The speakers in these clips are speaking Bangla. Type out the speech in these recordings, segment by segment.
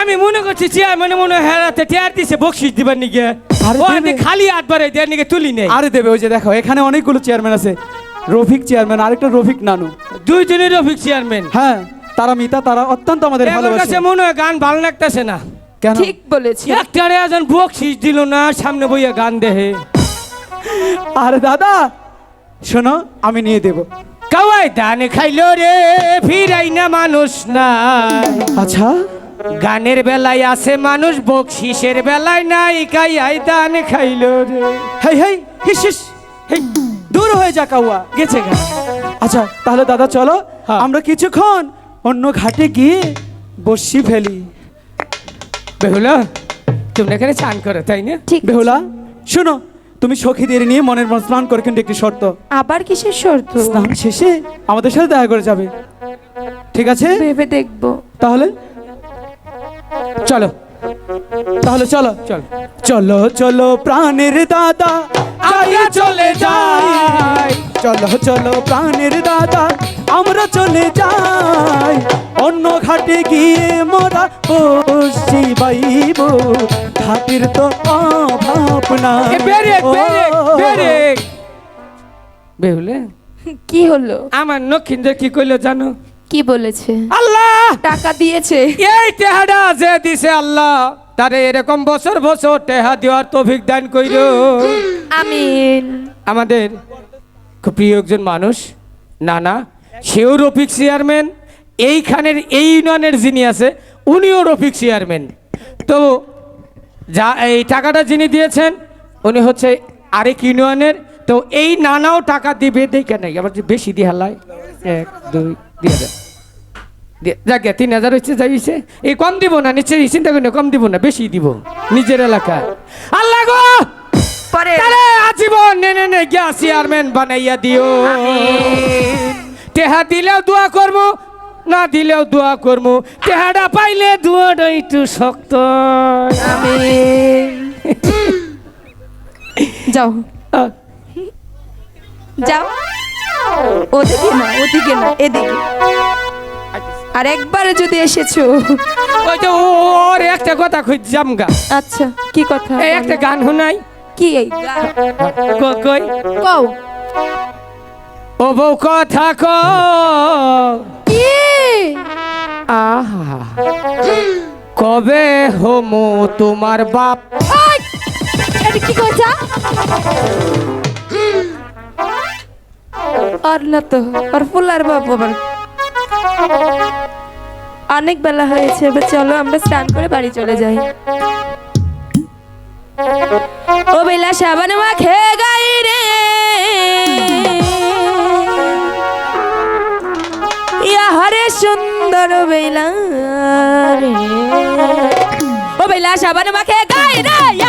আমি মনে করছি চেয়ারম্যানে মনে হয় হেরাতে টেয়ার দিছে বকশিস দিবার নিকে? আরে ও আমি খালি হাত বাড়াই দেওয়ার নিকে তুলি নেই। আরে দেবে ওই যে দেখো এখানে অনেকগুলো চেয়ারম্যান আছে। রফিক চেয়ারম্যান আরেকটা রফিক নানু। দুইজনের অফিস চেয়ারম্যান হ্যাঁ তারা মিতা তারা অত্যন্ত আমাদের আমার কাছে ভালোবাসে মনে হয় গান ভালো লাগতেছে না। কেন? ঠিক বলেছি একটারে একজন বকশিস দিল না সামনে বইয়া গান দেহে। আরে দাদা শোনো আমি নিয়ে দেব। কাওয়াই দান খাইলো রে ফিরাই না মানুষ না আচ্ছা? গানের বেলায় আছে মানুষ বকশিসের বেলায় নাই কাইয়াই দান খাইলো রে। হেই হেই হিস হিস হেই দূর হয়ে যা কাউয়া গেছে গা। আচ্ছা তাহলে দাদা চলো হ্যাঁ। আমরা কিছুক্ষণ অন্য ঘাটে গিয়ে বসি ফেলি। বেহুলা তুমি এখানে চান করো তাই না? ঠিক। বেহুলা শোনো তুমি সখীদের নিয়ে মনের মন স্নান করে কিন্তু একটি শর্ত। আবার কিসের শর্ত? স্নান শেষে আমাদের সাথে দেখা করে যাবে। ঠিক আছে? ভেবে দেখব। তাহলে চলো। তাহলে চলো। চলো চলো চলো প্রাণের দাদা আমরা চলে যাই। চলো চলো প্রাণের দাদা আমরা চলে যাই। অন্য ঘাটে গিয়ে মোরা বসি বাইব ঘাটের তো অভাব না বেহুলে? কি হলো? আমার নক্ষিন্দর কি কইলো জানো? কি বলেছে? আল্লাহ! টাকা দিয়েছে। এই টেহাটা যে দিছে আল্লাহ তারে এরকম বছর বছর টেহা দেওয়ার তৌফিক দান কইর। আমিন। আমাদের খুব প্রিয় একজন মানুষ নানা সেও রফিক চেয়ারম্যান এইখানের এই ইউনিয়নের যিনি আছে উনিও রফিক চেয়ারম্যান। তো যা এই টাকাটা যিনি দিয়েছেন উনি হচ্ছে আরেক ইউনিয়নের তো এই নানাও টাকা দিবে দেখে নাই। আবার বেশি দিয়ে হালায় এক দুই দিয়ে দেয়। যাকে তিন হাজার হচ্ছে যাইছে এই কম দিব না নিশ্চয়ই চিন্তা করি না কম দিব না বেশি দিব। নিজের এলাকায়। আল্লাহ গো! আজীবন নে নে নে গিয়া চেয়ারম্যান বানাইয়া দিও। টেহা দিলেও দোয়া করব না দিলেও দোয়া করব টেহাটা পাইলে দোয়াটা একটু শক্ত। যাও। যাও। ওদিকে না ওদিকে না এদিকে। আর একবার যদি এসেছ। ওই তো ওর একটা কথা খুঁজছাম গা আচ্ছা কি কথা? এই একটা গান শোনাই। কি এই কই? কও। ও বউ কথা ক কি? আহা। কবে হোমো তোমার বাপ! কি কইছা? আর না তো আর ফুলার বাপ আবার। অনেক বেলা হয়েছে, এবার চলো আমরা স্নান করে বাড়ি চলে যাই। ও বেলা সাবান মাখে গাই রে। হরে সুন্দর বেলা রে। ও বেলা সাবান মাখে গাই রে।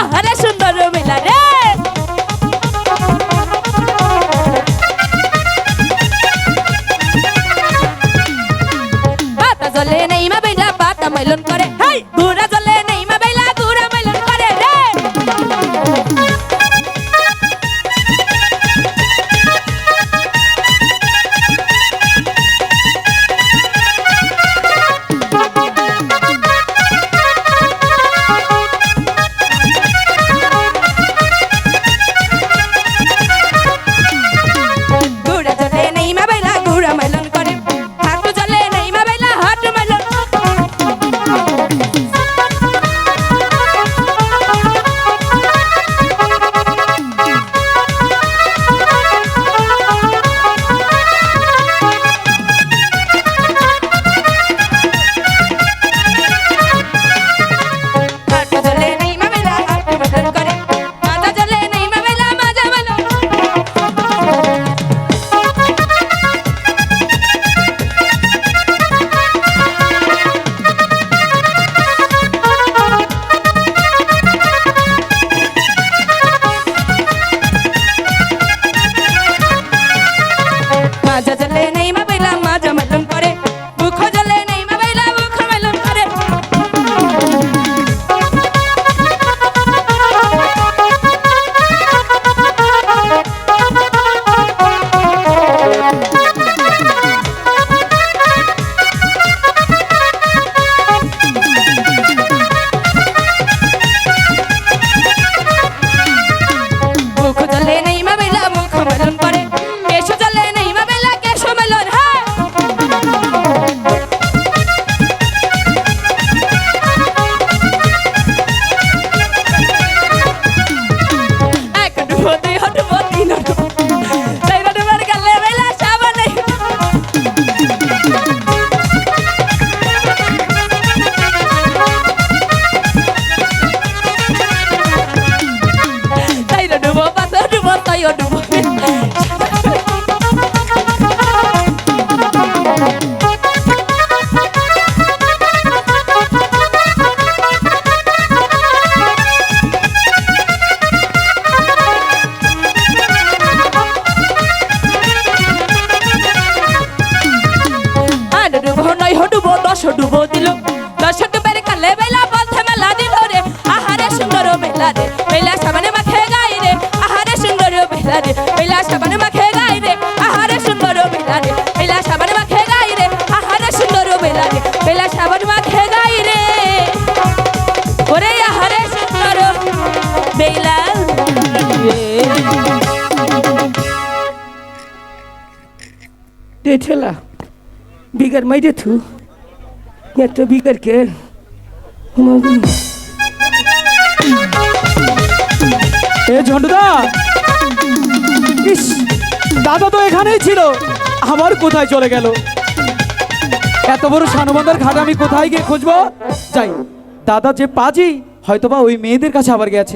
দশ ডুবো দিল। দশ ডুবের কালে বেলা পথে মেলা দিল রে আহারে সুন্দর মেলা রে, বেলা সামনে মাখে গাই রে। আহারে সুন্দর মেলা রে, বেলা সামনে মাখে গাই রে। আহারে সুন্দর মেলা রে, বেলা সামনে মাখে গাই রে। আহারে সুন্দর মেলা রে, বেলা সামনে মাখে গাই রে। ওরে আহারে সুন্দর বেলা রে। ঠেলা, বিগার মাইরে থু। একটা भी करके এ ঝন্ডুদা দাদা তো এখানেই ছিল। আমার কোথায় চলে গেল? এত বড় সানুবন্ধার ঘাট আমি কোথায় গিয়ে খুঁজবো? যাই, দাদা যে পাজি, হয়তোবা ওই মেয়েদের কাছে আবার গেছে।